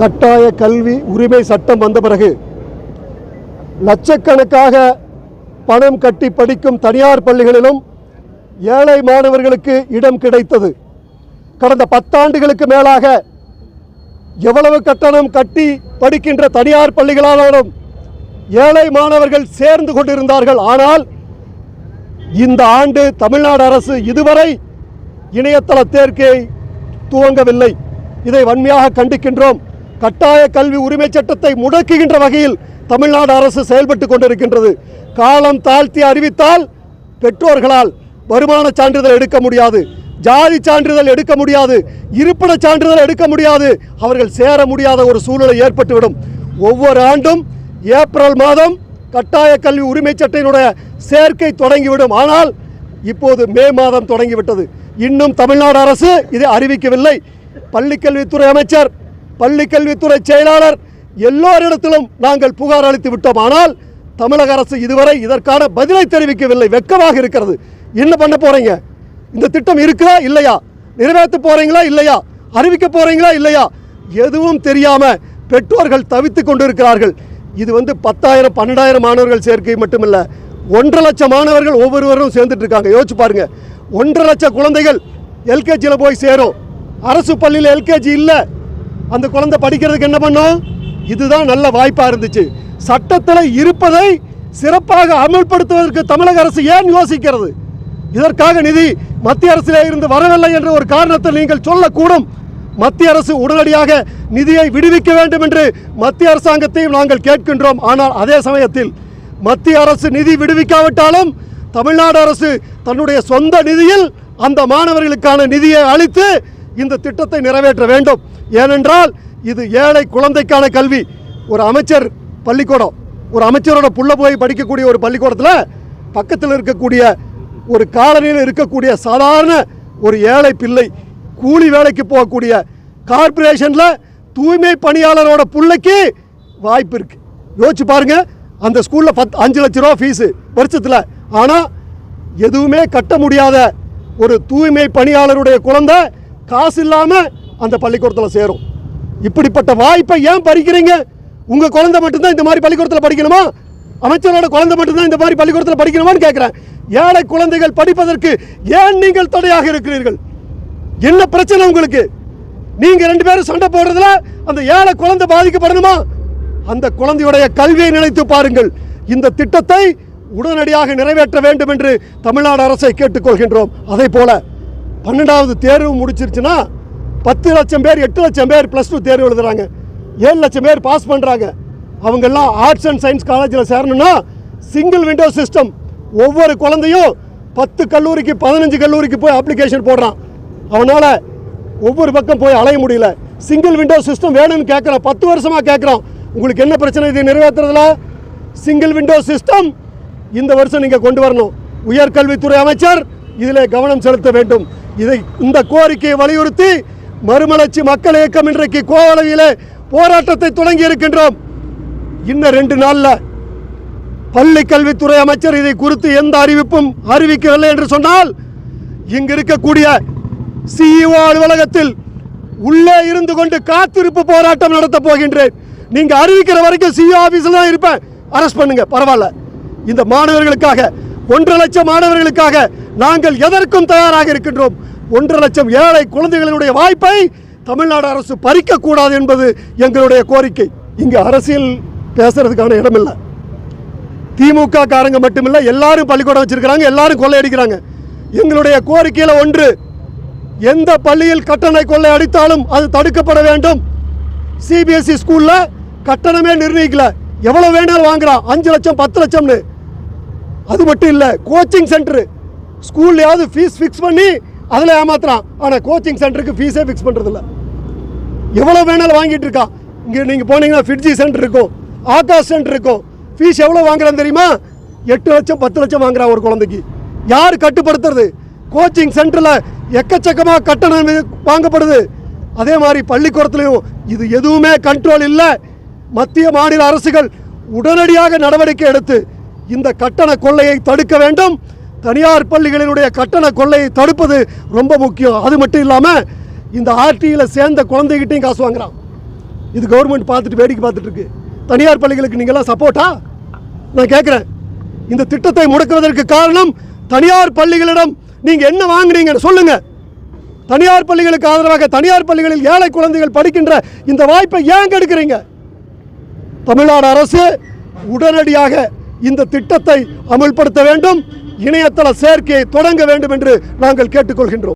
கட்டாய கல்வி உரிமை சட்டம் வந்த பிறகு லட்சக்கணக்காக பணம் கட்டி படிக்கும் தனியார் பள்ளிகளிலும் ஏழை மாணவர்களுக்கு இடம் கிடைத்தது. கடந்த பத்தாண்டுகளுக்கு மேலாக எவ்வளவு கட்டணம் கட்டி படிக்கின்ற தனியார் பள்ளிகளானாலும் ஏழை மாணவர்கள் சேர்ந்து கொண்டிருந்தார்கள். ஆனால் இந்த ஆண்டு தமிழ்நாடு அரசு இதுவரை இணையதள தேர்க்கை துவங்கவில்லை. இதை வன்மையாக கண்டிக்கின்றோம். கட்டாய கல்வி உரிமை சட்டத்தை முடக்குகின்ற வகையில் தமிழ்நாடு அரசு செயல்பட்டு கொண்டிருக்கின்றது. காலம் தாழ்த்தி அறிவித்தால் பெற்றோர்களால் வருமான சான்றிதழ் எடுக்க முடியாது. ஜாதி சான்றிதழ் எடுக்க முடியாது. இருப்பிட சான்றிதழ் எடுக்க முடியாது. அவர்கள் சேர முடியாத ஒரு சூழ்நிலை ஏற்பட்டுவிடும். ஒவ்வொரு ஆண்டும் ஏப்ரல் மாதம் கட்டாய கல்வி உரிமை சட்டையினுடைய சேர்க்கை தொடங்கிவிடும். ஆனால் இப்போது மே மாதம் தொடங்கிவிட்டது. இன்னும் தமிழ்நாடு அரசு இதை அறிவிக்கவில்லை. பள்ளிக்கல்வித்துறை அமைச்சர் பள்ளிக்கல்வித்துறை செயலாளர் எல்லோரிடத்திலும் நாங்கள் புகார் அளித்து விட்டோம். ஆனால் தமிழக அரசு இதுவரை இதற்கான பதிலை தெரிவிக்கவில்லை. வெட்கமாக இருக்கிறது. என்ன பண்ண போறீங்க? இந்த திட்டம் இருக்குதா இல்லையா? நிறைவேற்ற போறீங்களா இல்லையா? அறிவிக்க போறீங்களா இல்லையா? எதுவும் தெரியாம பெற்றோர்கள் தவித்துக் கொண்டிருக்கிறார்கள். இது வந்து பத்தாயிரம் பன்னெண்டாயிரம் மாணவர்கள் சேர்க்கை மட்டுமில்ல ஒன்றரை லட்சம் மாணவர்கள் ஒவ்வொருவரும் சேர்ந்துட்டு இருக்காங்க. யோசிச்சு பாருங்க. ஒன்றரை லட்சம் குழந்தைகள் எல்கேஜியில் போய் சேரும். அரசு பள்ளியில் எல்கேஜி இல்லை. அந்த குழந்தை படிக்கிறதுக்கு என்ன பண்ணும் இதுதான் நல்ல வாய்ப்பாக இருந்துச்சு. சட்டத்தில் இருப்பதை சிறப்பாக அமல்படுத்துவதற்கு தமிழக அரசு ஏன் யோசிக்கிறது? இதற்காக நிதி மத்திய அரசிலே இருந்து வரவில்லை என்ற ஒரு காரணத்தை நீங்கள் சொல்லக்கூடும். மத்திய அரசு உடனடியாக நிதியை விடுவிக்க வேண்டும் என்று மத்திய அரசாங்கத்தையும் நாங்கள் கேட்கின்றோம். ஆனால் அதே சமயத்தில் மத்திய அரசு நிதி விடுவிக்காவிட்டாலும் தமிழ்நாடு அரசு தன்னுடைய சொந்த நிதியில் அந்த மாணவர்களுக்கான நிதியை அளித்து இந்த திட்டத்தை நிறைவேற்ற வேண்டும். ஏனென்றால் இது ஏழை குழந்தைக்கான கல்வி. ஒரு அமைச்சர் பள்ளிக்கூடம் ஒரு அமைச்சரோட புள்ள போய் படிக்கக்கூடிய ஒரு பள்ளிக்கூடத்தில் பக்கத்தில் இருக்கக்கூடிய ஒரு காலனியில் இருக்கக்கூடிய சாதாரண ஒரு ஏழை பிள்ளை கூலி வேலைக்கு போகக்கூடிய கார்ப்பரேஷனில் தூய்மை பணியாளரோட பிள்ளைக்கு வாய்ப்பு இருக்குது யோசிச்சு பாருங்கள் அந்த ஸ்கூலில் பத்து அஞ்சு லட்ச ரூபா ஃபீஸு வருஷத்தில். ஆனால் எதுவுமே கட்ட முடியாத ஒரு தூய்மை பணியாளருடைய குழந்தை காசு இல்லாமல் அந்த பள்ளிக்கூடத்தில் சேரும். இப்படிப்பட்ட வாய்ப்பை ஏன் பறிக்கிறீங்க? உங்கள் குழந்தை மட்டும்தான் இந்த மாதிரி பள்ளிக்கூடத்தில் படிக்கணுமா? அமைச்சரோட குழந்தை மட்டும்தான் இந்த மாதிரி பள்ளிக்கூடத்தில் படிக்கணுமான்னு கேட்குறேன் ஏழை குழந்தைகள் படிப்பதற்கு ஏன் நீங்கள் தடையாக இருக்கிறீர்கள்? என்ன பிரச்சனை உங்களுக்கு? நீங்கள் ரெண்டு பேரும் சண்டை போடுறதுல அந்த ஏழை குழந்தை பாதிக்கப்படணுமா? அந்த குழந்தையுடைய கல்வியை நினைத்து பாருங்கள். இந்த திட்டத்தை உடனடியாக நிறைவேற்ற வேண்டும் என்று தமிழ்நாடு அரசை கேட்டுக்கொள்கின்றோம். அதே போல பன்னெண்டாவது தேர்வு முடிச்சிருச்சுன்னா பத்து லட்சம் பேர் எட்டு லட்சம் பேர் ப்ளஸ் டூ தேர்வு எழுதுறாங்க. ஏழு லட்சம் பேர் பாஸ் பண்ணுறாங்க அவங்கெல்லாம் ஆர்ட்ஸ் அண்ட் சயின்ஸ் காலேஜில் சேரணும்னா சிங்கிள் விண்டோ சிஸ்டம் ஒவ்வொரு குழந்தையும் பத்து கல்லூரிக்கு பதினஞ்சு கல்லூரிக்கு போய் அப்ளிகேஷன் போடுறான். அவனால் ஒவ்வொரு பக்கம் போய் அலைய முடியல. சிங்கிள் விண்டோ சிஸ்டம் வேணும்னு கேட்குறான் பத்து வருஷமாக கேட்குறோம் உங்களுக்கு என்ன பிரச்சனை? இது நிறைவேற்றுறதுல சிங்கிள் விண்டோ சிஸ்டம் இந்த வருஷம் நீங்கள் கொண்டு வரணும். உயர்கல்வித்துறை அமைச்சர் இதில் கவனம் செலுத்த வேண்டும். இதை இந்த கோரிக்கையை வலியுறுத்தி மறுமலர்ச்சி மக்கள் இயக்கம் இன்றைக்கு கோவளையிலே போராட்டத்தை தொடங்கி இருக்கின்றோம். இன்னும் ரெண்டு நாளில் பள்ளி கல்வித்துறை அமைச்சர் இதை குறித்து எந்த அறிவிப்பும் அறிவிக்கவில்லை என்று சொன்னால் இங்கு இருக்கக்கூடிய சிஇஓ அலுவலகத்தில் உள்ளே இருந்து கொண்டு காத்திருப்பு போராட்டம் நடத்தப் போகின்றேன். நீங்க அறிவிக்கிற வரைக்கும் சிஇஓ ஆபீஸ்ல தான் இருப்பேன். அரெஸ்ட் பண்ணுங்க பரவாயில்ல. இந்த மாணவர்களுக்காக ஒன்றரை லட்சம் மாணவர்களுக்காக நாங்கள் எதற்கும் தயாராக இருக்கின்றோம். ஒன்றரை லட்சம் ஏழை குழந்தைகளுடைய வாய்ப்பை தமிழ்நாடு அரசு பறிக்கக்கூடாது என்பது எங்களுடைய கோரிக்கை. இங்கு அரசியல் பேசுறதுக்கான இடமில்லை. திமுக காரங்க மட்டுமில்லை எல்லாரும் பள்ளிக்கூடம் வச்சிருக்கிறாங்க எல்லாரும் கொள்ளையடிக்கிறாங்க. எங்களுடைய கோரிக்கையில் ஒன்று எந்த பள்ளியில் கட்டணை கொள்ளை அடித்தாலும் அது தடுக்கப்பட வேண்டும். சிபிஎஸ்இ ஸ்கூலில் கட்டணமே நிர்ணயிக்கல. எவ்வளோ வேணாலும் வாங்குறான் அஞ்சு லட்சம் பத்து லட்சம்னு. அது மட்டும் இல்லை கோச்சிங் சென்டரு ஸ்கூல்லையாவது ஃபீஸ் ஃபிக்ஸ் பண்ணி அதில் ஏமாத்துறான். ஆனால் கோச்சிங் சென்டருக்கு ஃபீஸே ஃபிக்ஸ் பண்ணுறதில்ல எவ்வளோ வேணாலும் வாங்கிட்டு இருக்கான் இங்கே நீங்கள் போனீங்கன்னா ஃபிட்ஜி சென்டர் இருக்கும் ஆகாஷ் சென்டர் இருக்கும் ஃபீஸ் எவ்வளோ வாங்குறான்னு தெரியுமா? எட்டு லட்சம் பத்து லட்சம் வாங்குறான் ஒரு குழந்தைக்கு. யார் கட்டுப்படுத்துறது? கோச்சிங் சென்டரில் எக்கச்சக்கமாக கட்டணம் வாங்கப்படுது. அதே மாதிரி பள்ளிக்கூடத்துலையும் இது எதுவுமே கண்ட்ரோல் இல்லை. மத்திய மாநில அரசுகள் உடனடியாக நடவடிக்கை எடுத்து இந்த கட்டண கொள்ளையை தடுக்க வேண்டும். தனியார் பள்ளிகளினுடைய கட்டண கொள்ளையை தடுப்பது ரொம்ப முக்கியம். அது மட்டும் இல்லாமல் இந்த ஆர்டியில் சேர்ந்த குழந்தைகிட்டையும் காசு வாங்குறான். இது கவர்மெண்ட் பார்த்துட்டு வேடிக்கை பார்த்துட்டு இருக்கு. தனியார் பள்ளிகளுக்கு நீங்களாம் சப்போர்ட்டா நான் கேட்குறேன் இந்த திட்டத்தை முடக்குவதற்கு காரணம் தனியார் பள்ளிகளிடம் நீங்கள் என்ன வாங்குனீங்கன்னு சொல்லுங்க. தனியார் பள்ளிகளுக்கு ஆதரவாக தனியார் பள்ளிகளில் ஏழை குழந்தைகள் படிக்கின்ற இந்த வாய்ப்பை ஏன் கெடுக்கிறீங்க? தமிழ்நாடு அரசு உடனடியாக இந்த திட்டத்தை அமல்படுத்த வேண்டும். இணையதள சேர்க்கையை தொடங்க வேண்டும் என்று நாங்கள் கேட்டுக்கொள்கின்றோம்.